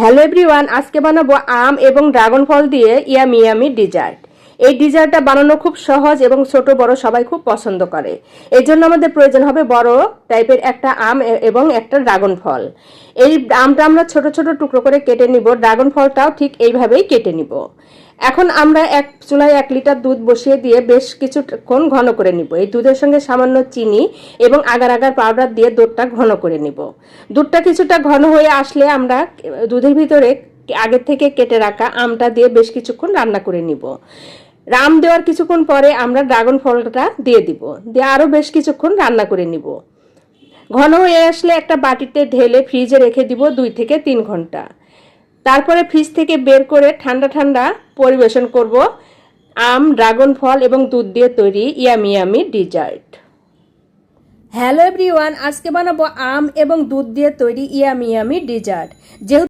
Hello everyone, আজকে বানাবো আম এবং ড্রাগন ফল দিয়ে ইয়ামি ইয়ামি ডিজার্ট। এই ডিজার্টটা বানানো খুব সহজ এবং ছোট, বড় সবাই খুব পছন্দ করে। এর জন্য আমাদের প্রয়োজন হবে বড় টাইপের একটা আম এবং একটা ড্রাগন ফল। এই আমটা আমরা ছোট ছোট টুকরো করে কেটে নিব। ড্রাগন ফলটাও ঠিক এইভাবেই কেটে নিব। এখন আমরা এক চুলায় এক লিটার দুধ বসিয়ে দিয়ে বেশ কিছুক্ষণ ঘন করে নিব। এই দুধের সঙ্গে সামান্য চিনি এবং আগার আগার পাউডার দিয়ে দুধটা ঘন করে নিব। দুধটা কিছুটা ঘন হয়ে আসলে আমরা দুধের ভিতরে আগের থেকে কেটে রাখা আমটা দিয়ে বেশ কিছুক্ষণ রান্না করে নিব। রাম দেওয়ার কিছুক্ষণ পরে আমরা ড্রাগন ফলটা দিয়ে দিব। দিয়ে আরও বেশ কিছুক্ষণ রান্না করে নিব। ঘন হয়ে আসলে একটা বাটিতে ঢেলে ফ্রিজে রেখে দিব দুই থেকে তিন ঘণ্টা। তারপরে ফ্রিজ থেকে বের করে ঠান্ডা ঠান্ডা পরিবেশন করব। আম, ড্রাগন ফল এবং দুধ দিয়ে তৈরি yummy yummy dessert. Hello everyone, আজকে বানাবো আম এবং দুধ দিয়ে তৈরি ইয়ামি ইয়ামি ডিজার্ট। যেহেতু